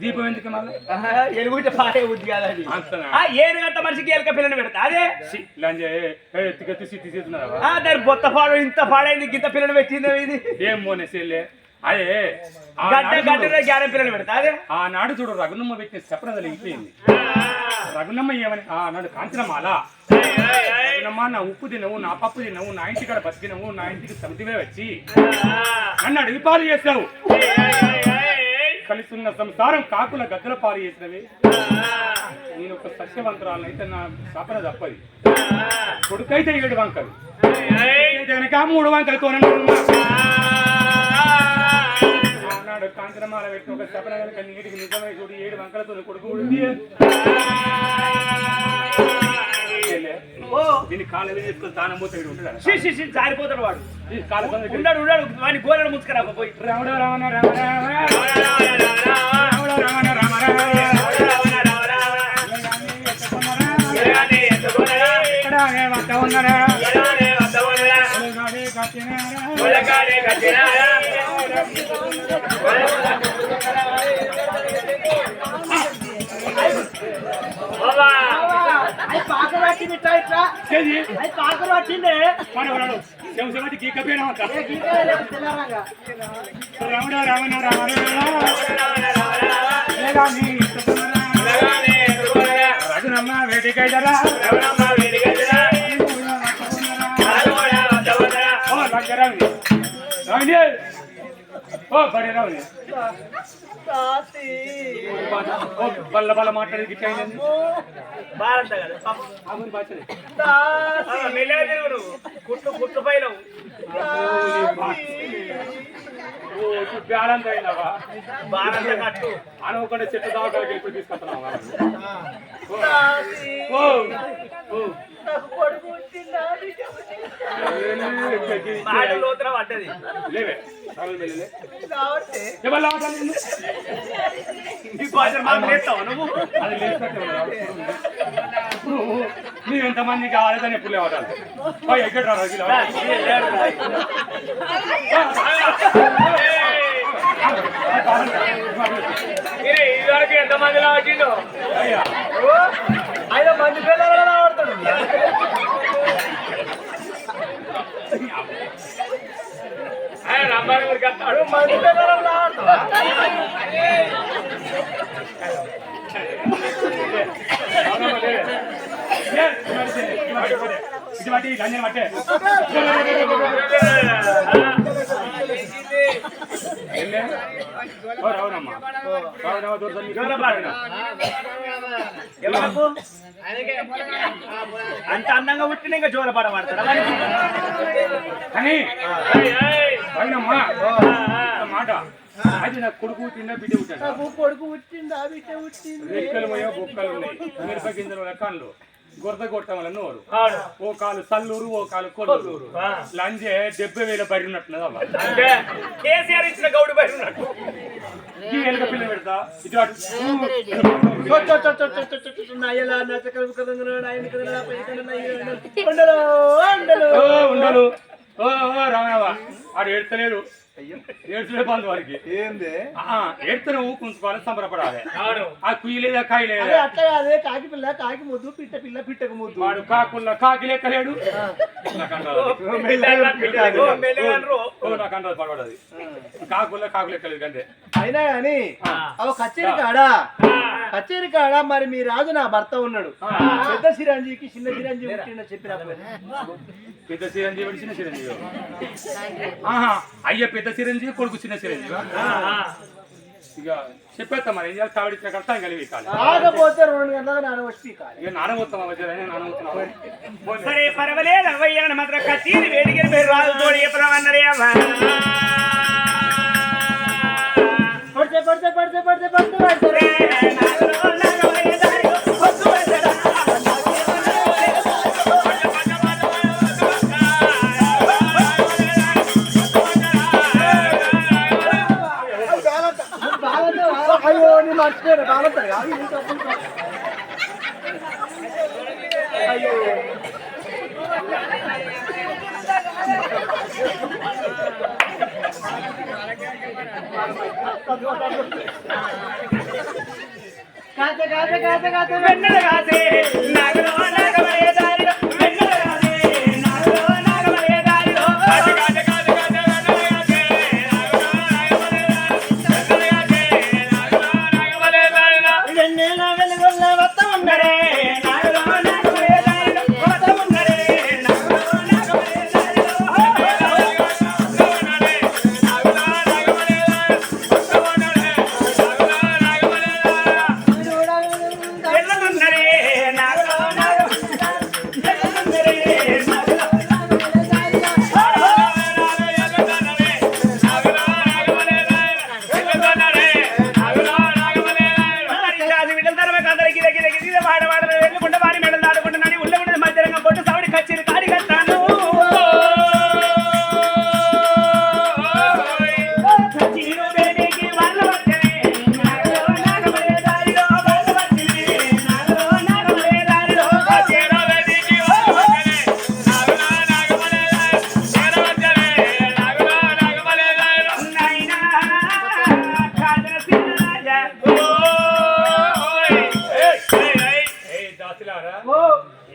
దీపం ఎందుకు మళ్ళీ? ఎలుగుంటే పాడే బుద్ధి కాదు అంతనా? ఏడు గంట మనిషికి ఎలక పిల్లని పెడతా అదే? లంజే ఎత్తుకెత్తి సిట్టి చేస్తున్నావా? ఆ, దాని బొత్త పాడు ఇంత పాడైంది గింత పిల్లని పెట్టింది ఇది? ఏం మోనే సెల్లే? అదే గడ్డ ఆనాడు గడ్డ గ్యారె పిల్లని పెడతా అదే? ఆనాడు చూడు రఘునమ్మ పెట్టిన చెప్పడం అయిపోయింది రఘునమ్మ ఏమని? ఆనాడు కాంచనమ్మ రఘునమ్మ నా ఉప్పు తినవు నా పప్పు తినవు నా ఇంటికాడ బతికినవు నా ఇంటికి సమితివే వచ్చి నన్ను అడవి పాలు చేసావు కలిసున్న సంసారం కాకుల గద్దల పాలు చేసినవి. నేను ఒక సత్యవంతురాలను అయితే నా శాపన తప్పది. కొడుకైతే ఏడు వంకలు. కనుక మూడు వంకలతో ఆనాడు కాంచనమాల పెట్టి ఒక సపన కనుక నీటికి నిజమై చూడు ఏడు వంకలతో కొడుకు ఓ దీన్ని కాలు మీద చేసుకొని దానం పోతే ఉంటాడా? జారిపోతాడు వాడు కాలు ఉన్నాడు ఉన్నాడు వాడిని గోరెడు ముచ్చుకరా పోయి రాముడు రావణ రామ రామ రాముడు రావణ రామ రామ రాముడు రావణ రామ రామ ఎలుగాని ఎత్తుకున్నరా? రఘునమ్మ వేటికైదరా. రావుని ఓ బడి రావుని ఓ బల్ల బల్ల మాట్లాడి గిట్ట అయింది భారత కదా పాపం. ఆమెను బాచలే ఆ, మెల్లగా తిరుగు. నువ్వు. కుట్లు కుట్లు పైలవు బ్యాలెన్స్ అయిందవా భారత కట్టు. అనుకోకుండా చెట్టు దాకా ఇప్పుడు తీసుకొస్తున్నావా? ఓ. ఓ. బాగా లోతున పడ్డది. లేవే. నువ్వు? ఎంతమంది కావాలని ఎప్పుడు లేవటాలు ఎక్కడ ఇదివరకు ఎంతమంది అయ్యా. ఆయన మంది పిల్లలు లావడతాడు ఆయన లంజన మట్టే రావునమ్మా దూరం ఎవరకు? అంత అందంగా పుట్టిన ఇంకా జోల పడబడతాడు కానీ అవునమ్మా మాట. అది నా కొడుకు తిన్న బిడ్డ పుట్టాడు? కొడుకు పుట్టిందా బిడ్డ పుట్టింది. రెక్కలు పోయో బొక్కలు ఉన్నాయి. మిరప గింజలు రకాలు గొర్రె కొట్టం వల్ల నోరు. ఓ కాలు సల్లూరు ఓ కాలు కొల్లూరు. లంజే డెబ్బై వేల బరి ఉన్నట్టున్నది అవ్వ. అంటే కేసీఆర్ ఇచ్చిన గౌడు బయట ఉన్నాడు ఈ ఎలుక పిల్ల పెడతా. ఇటు అటు. ఉండలు ఉండలు ఓ ఉండలు ఓ ఓ రామయ్య ఆడు ఏడ్తలేడు ఏడ్చలే బంధు వారికి. ఏంది? ఆ, ఏడ్తనే ఊకుంచుకోవాలి సంబరపడాలి. ఆ కుయ్యి లేదా కాయ అదే లేదా అట్లా కాదే కాకి పిల్ల కాకి ముద్దు పిట్ట పిల్ల పిట్టకు ముద్దు. వాడు కాకున్న కాకి లెక్కలేడు పడబడది కాకుల్ల కాకు లెక్కలేదు అంతే అయినా గాని ఆ. అవ కచేరి కాడ? కచేరి కాడ? మరి మీ రాజు నా భర్త ఉన్నాడు. పెద్ద చిరంజీవికి చిన్న చిరంజీవి పుట్టిన చెప్పినప్పుడు పెద్ద చిరంజీవి చిన్న చిరంజీవి. ఆహా అయ్య పెద్ద చిరంజీవి కొడుకు చిన్న చిరంజీవి ఇక చెప్పేస్తా మరి ఏం చేయాలి కావిడిచ్చిన కడతా కలివి కాలి కాకపోతే రెండు గంటలకు నాన్న వచ్చి కాలి ఇక నానబోతాం అవసరం నానబోతున్నాం సరే పర్వాలేదు అవయ్యాను మాత్రం కత్తిని వేడిగిరి మీరు రాజు తోడి చెప్పరామన్నరే అవ్వ. పడితే పడితే పడితే పడితే పడితే అయ్యో నీ మర్చిపోయాను బాగుంటారు కాదు ఇంకా. అయ్యో. కాచ కాచ వెన్నెల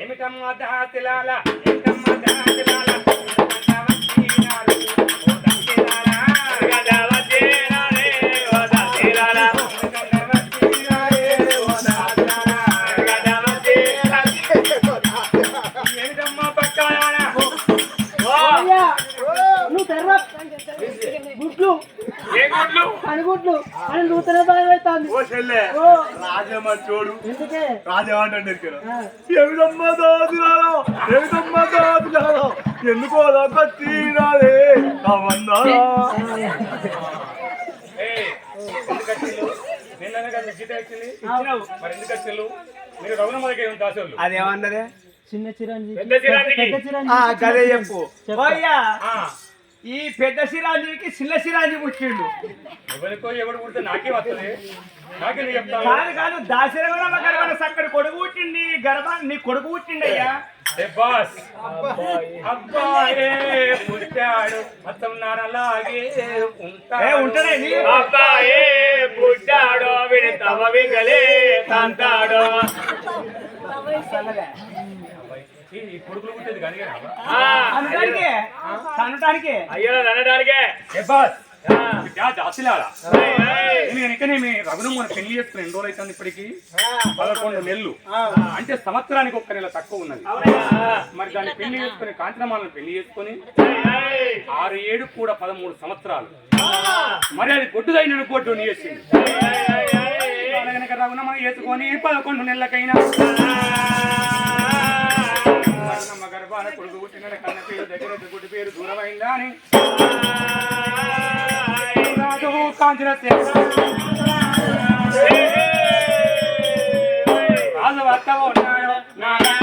ఏమిటమ్మా దాసిలాల ఏమిటమ్మా దాసిలాల గుడ్లు అని నూతన భయం అవుతుంది ఓ చెల్లె ఓ. రాజమ్మ చూడు. ఎందుకే? రాజమంటే ఇక్కడ ఆ, ఏమిటమ్మా దాదులాలో ఏమిటమ్మా దాదులాలో ఎందుకో దాకా తీరాలే. అవన్నారా అదేమన్నదే? చిన్న చిరంజీవి. పెద్ద చిరంజీవి. చిరంజీవి చెప్పు. ఈ పెద్ద సిరాజీవికి చిన్న సిరాజీ పుట్టిండు. ఎవరికో ఎవడు పుడితే నాకే వస్తుంది? నాకే నువ్వు చెప్తాను కాదు కాదు దాశరథ గర్భన సక్కడి కొడుకు పుట్టింది గర్భ నీ కొడుకు బాస్? అబ్బాయే పుట్టాడు నారలాగే ఉంటాడు. నీ? అబ్బాయే పుట్టాడు వీడి తమ విగలే తంతాడు. కొడుకులు పుట్టేది అయ్యో అనడానికే నేను పెళ్ళి చేసుకుని ఎన్ని రోజులు అవుతుంది ఇప్పటికి? పదకొండు నెలలు. అంటే సంవత్సరానికి ఒక్క నెల తక్కువ ఉన్నది. మరి దాన్ని పెళ్ళి చేసుకుని కాంచనమాలను పెళ్ళి చేసుకుని ఆరు ఏడు కూడా పదమూడు సంవత్సరాలు. మరి అది కొట్టుదైన కొట్టు నీ వేసింది కనుక రఘునమ్మ వేసుకొని పదకొండు నెలలకైనా. రఘునమ్మ గర్భాన కొడుకు పుట్టిన కన్న పేరు దగ్గర గుడి పేరు దూరమైందా అని రాజు కాంచన రాజు వస్తా ఉన్నాడు నారాయణ,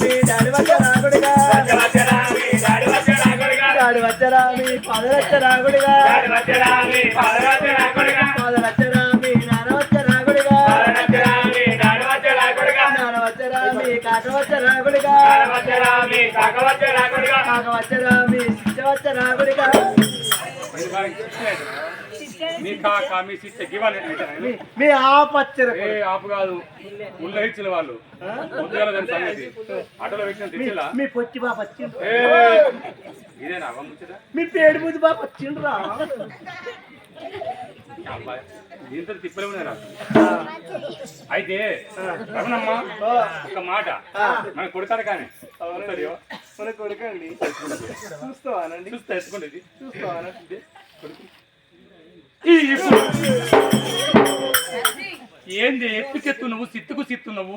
మీ డాడీ వచ్చ రాగుడిగా వచ్చ వచ్చరా మీ డాడీ వచ్చ రాగుడిగా డాడీ వచ్చరా మీ ఫాదర్ వచ్చ రాగుడిగా ఫాదర్ వచ్చరా మీ నాన్న వచ్చ రాగుడిగా నాన్న వచ్చరా మీ కాక వచ్చ రాగుడిగా కాక వచ్చరా మీ శిష్య వచ్చ రాగుడిగా వారికి శిక్ష లేదు. మీ కాక మీ శిక్ష గివ్వాలి మీ మీ ఆ పచ్చర ఏ ఆపు కాదు. ఉల్ల ఇచ్చిన వాళ్ళు. ముందుగా దాని సంగతి. ఆటోలో పెట్టిన తెచ్చిలా? మీ పొట్టి బాబు వచ్చిండ్రు. ఇదేనా అవ్వముచ్చదా మీ పేడు బుద్ధి బాబు వచ్చిండ్రా. దీంతో తిప్పలే ఉన్నాయి నాకు. అయితే రమణమ్మ ఒక మాట. మన కొడతారు కానీ. మన కొడుకండి. చూస్తావానండి. చూస్తే ఎత్తుకుంటుంది చూస్తావానండి. ఇప్పుడు ఏంది? ఎత్తుకెత్తు నువ్వు సిత్తుకు సిత్తు నువ్వు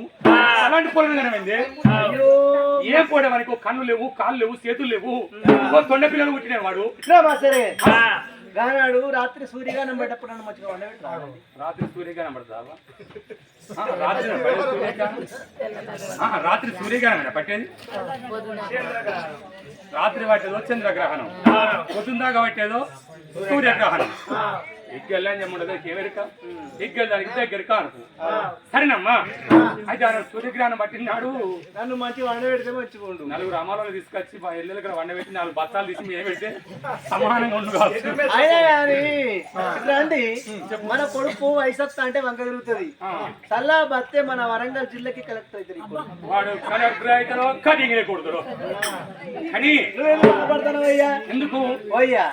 అలాంటి పొలం కనమైంది అయ్యో. ఏం పోయే వారికి? ఒక కన్ను లేవు కాళ్ళు లేవు చేతులు లేవు. తొండ పిల్లలు పుట్టిన వాడు. సరే. గానాడు రాత్రి సూర్యగానం పెట్టప్పుడు నన్ను మంచిగా వండబెట్టాడు రాత్రి సూర్యగానం పడతావా ఆ, రాత్రి పడే సూర్యగానం ఆ, రాత్రి సూర్యగానం పట్టేది? రాత్రి పట్టేదో చంద్రగ్రహణం. పొద్దుందాకా పట్టేదో? సూర్యగ్రహణం. ఎగ్గెళ్ళని చెప్పండి కేవరిక అనుకో. సరేనమ్మా. అయితే ఆ సూర్యగ్రహణం పట్టినాడు. నన్ను మంచిగా వండబెడితే మంచిగా ఉండు నలుగురు అమ్మాలను తీసుకొచ్చి మా ఇళ్ళ దగ్గర వండబెట్టి నాలుగు బత్తాలు తీసి మేము పెడితే సమానంగా ఉండు మన కొడుకు వయసత్తా అంటే వంక తిరుగుతుంది. చల్లా బత్తే మన వరంగల్ జిల్లాకి కలెక్టర్ అవుతుంది ఈ. వాడు కలెక్టర్ అవుతారో కటింగ్ కొడుతారో కానీ. నువ్వు ఎందుకు బాధపడతావు అయ్యా ఎందుకు? ఓయ్యా.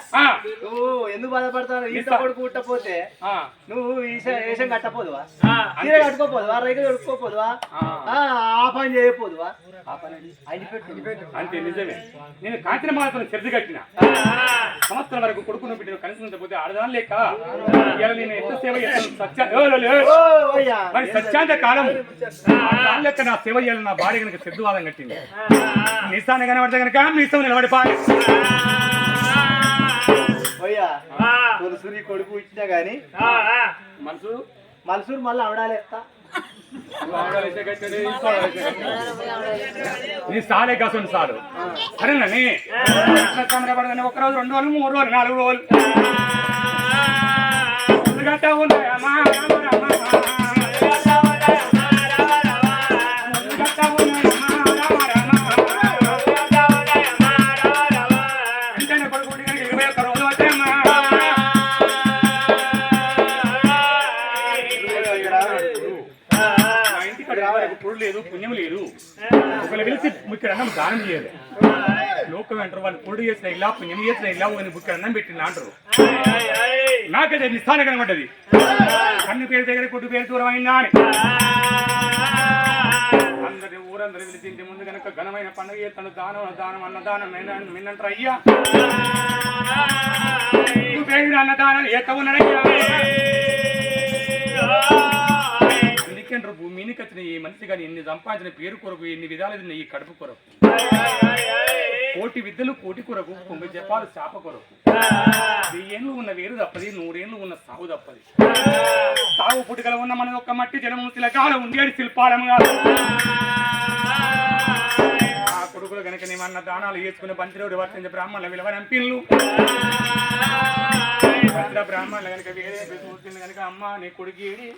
నువ్వు ఎందుకు బాధపడతావు ఈత కొడుకు పుట్టపోతే నువ్వు వేషం కట్టపోదువా? చీర కట్టుకోపోదువా? రైలు కట్టుకోపోదువా? ఆ. పని చేయకపోదువా? ఆ పని. ఆయన పెట్టు. అంతే నిజమే. నేను కాంచిన మాత్రం చెరుదు కట్టిన. సంవత్సరం వరకు కొడుకును బిడ్డను కలిసి ఉంచకపోతే ఆడదాని లేక? నేను ఎంత సేవ మరి సత్యాంత కాలం. లెక్క నా సేవ చేయాలి నా భార్య కనుక సిద్ధవాదం కట్టింది. నిస్తాన్ని కనబడితే కనుక మీ ఇష్టం నిలబడిపోయి ఓయ్యా తులసూరి కొడుకు ఇచ్చినా గాని. మనసు? మల్సూరు మళ్ళీ కట్టండి. నీ సాలే కాసుండి సాలు. సరేనండి కనబడగానే ఒక రోజు రెండు రోజులు మూడు రోజులు నాలుగు రోజులు. ఉన్నాయమ్మా, అన్నం దానం చేయాలి. లోకం అంటారు వాళ్ళు పొడి చేసిన ఇలా పుణ్యం చేసిన ఇలా పోయిన బుక్కడ అన్నం పెట్టిన అంటారు. నాకైతే నిస్థానం కనబడ్డది. కన్ను పేరు దగ్గర కొట్టు పేరు దూరం అయిందా అని. అందరి ఊరందరూ పిలిచి ఇంటి ముందు కనుక ఘనమైన పండుగ చేస్తాను. దానం దానం అన్నదానం మిన్నంటారు అయ్యా. నువ్వు పేరు అన్నదానం ఎత్త ఉన్నాడయ్యా అందుకేంటారు భూమి మీదకి ఈ మనిషి కానీ ఎన్ని సంపాదించిన పేరు కొరకు ఎన్ని విధాలు ఈ కడుపు కొరకు? కోటి విద్యలు కోటి కొరకు తొమ్మిది జపాలు శాప కొరకు. వెయ్యేళ్ళు ఉన్న వేరు తప్పది నూరేళ్ళు ఉన్న సాగు తప్పది. సాగు పుట్టుకల ఉన్న మన ఒక్క మట్టి జలము తిలకాల ఉండేది శిల్పాలంగా ఆ కొడుకులు కనుక నేమన్న దానాలు వేసుకుని పంచరోడు వర్తించే బ్రాహ్మణుల విలువ నంపిన్లు. భద్ర బ్రాహ్మణులు కనుక వేరే చూసింది కనుక అమ్మ నీ కొడుకు ఏడి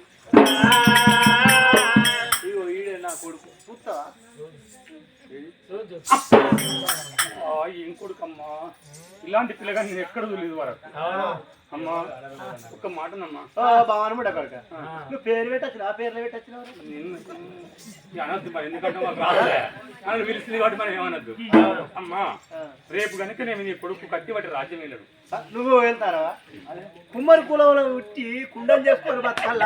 ఇగో ఈడే నా కొడుకు. చూస్తావా? ఏం కొడుకమ్మా. ఇలాంటి పిల్లగా నేను ఎక్కడ చూడలేదు వరకు. అమ్మా ఒక్క మాటనమ్మా. బావనమాట కొడుక నువ్వు పేరు పెట్టచ్చు ఆ పేర్లు పెట్టచ్చు నిన్ను ఈ అనొద్దు మరి ఎందుకంటే మాకు పిలిచింది కాబట్టి మనం ఏమనొద్దు. అమ్మా రేపు కనుక నేను నీ కొడుకు కత్తి పట్టి రాజ్యం వెళ్ళడు. నువ్వు వెళ్తారా కుమ్మరి కులంలో ఉట్టి కుండం చేసుకొని బతకాల?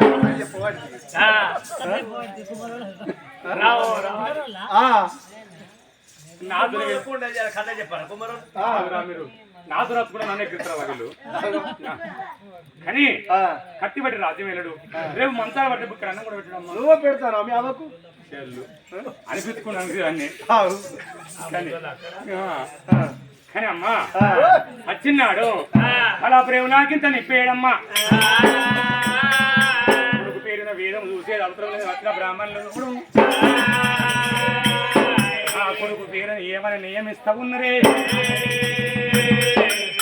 నా చెప్పారా కుమారు ఆగురా మీరు. నా దురత కూడా నన్ను ఎక్కిస్తారు వీళ్ళు? కానీ. కత్తి పట్టి రాజ్యం వెళ్ళడు రేపు మంచాల పట్టి బుక్కడ అన్నం కూడా నువ్వు పెడతాను మీ అవ్వకు చెల్లు. అనిపించుకున్నాను అన్ని. కానీ అమ్మా. వచ్చిన్నాడు. అలా ప్రేమ నాకింత నిప్పేయడమ్మా. కొడుకు పేరున వేదం చూసేది అవసరం లేదు వచ్చిన బ్రాహ్మణులు ఇప్పుడు ఆ కొడుకు పేరున ఏమని నియమిస్తా ఉన్నరే?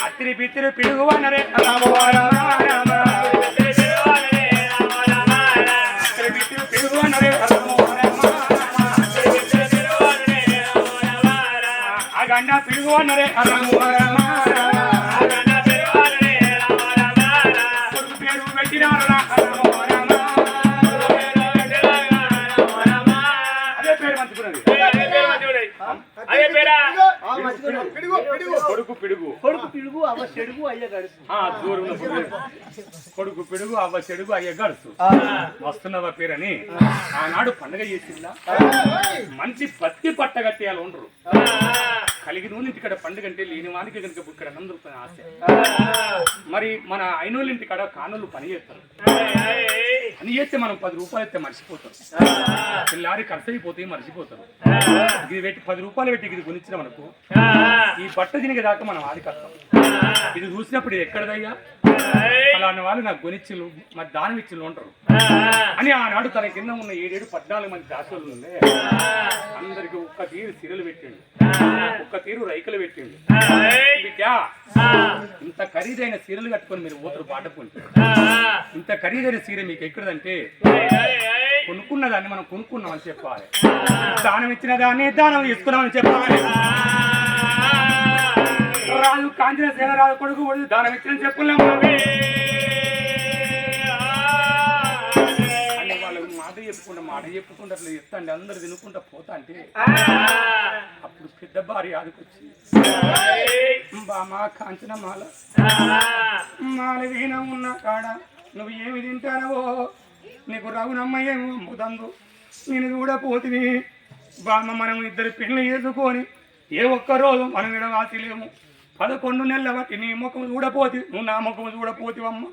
అత్తిరి పిత్తిరి పిడుగువనరే అన్నరే పిడుగువనరే రామ కొడుకు పిడుగు. కొడుకు పిడుగు అవ్వ చెడుగు అయ్య గడుసు. దూరం కొడుకు పిడుగు అవ్వ చెడుగు అయ్య గడుసు. వస్తున్నవ పేరని ఆనాడు పండగ చేసిందా? మంచి పత్తి పట్ట కట్టేయాలి ఉండరు. కలిగి నూనె ఇంటికాడ పండుగ అంటే లేని వానికి కనుక ఇక్కడ అందరూ ఆశ. మరి మన ఐనోళ్ళ ఇంటికాడ కానులు పని చేస్తారు. పని చేస్తే మనం పది రూపాయలు అయితే మర్చిపోతాం. పిల్లారి ఖర్చు అయిపోతే మర్చిపోతారు ఇది పెట్టి పది రూపాయలు పెట్టి ఇది కొనిచ్చిన మనకు ఈ బట్ట తిరిగే దాకా మనం ఆది కష్టం ఇది చూసినప్పుడు ఇది ఎక్కడదయ్యా? అలాంటి వాళ్ళు నాకు కొనిచ్చిళ్ళు మరి దానం ఇచ్చిళ్ళు ఉంటారు. అని ఆనాడు తన కింద ఉన్న ఏడేడు పద్నాలుగు మంది దాసులు ఉండే అందరికి ఒక్క తీరు సిరలు పెట్టిండు. ఒక్క తీరు రైకలు పెట్టిండు. బిడ్డ ఇంత ఖరీదైన సీరలు కట్టుకొని మీరు ఊతరు పాటకుంటే ఇంత ఖరీదైన సీర మీకు ఎక్కడదంటే కొనుక్కున్న దాన్ని మనం కొనుక్కున్నామని చెప్పాలి. దానం ఇచ్చిన దాన్ని దానం తీసుకున్నామని చెప్పాలి. రాజు కాంచన సేన రాజు కొడుకు దానం ఇచ్చిన చెప్పున్నాం అని వాళ్ళు మాట చెప్పుకుంటా మాట చెప్పుకుంటా అట్లా చెప్తాండి అందరు తినుకుంటా పోతా అంటే అప్పుడు పెద్ద భార్య ఆదుకొచ్చి బామా కాంచన మాల మాల వీణ ఉన్న కాడ నువ్వు ఏమి తింటానవో? నీకు రఘునమ్మ ఏమో అమ్ముతందు. నేను కూడా పోతిని. బామ్మ మనం ఇద్దరు పెళ్ళి చేసుకొని ఏ ఒక్క రోజు మనం విడవాసిలేము పదకొండు నెలల బట్టి నీ ముఖం చూడపోతి. నువ్వు నా ముఖం చూడపోతివమ్మ.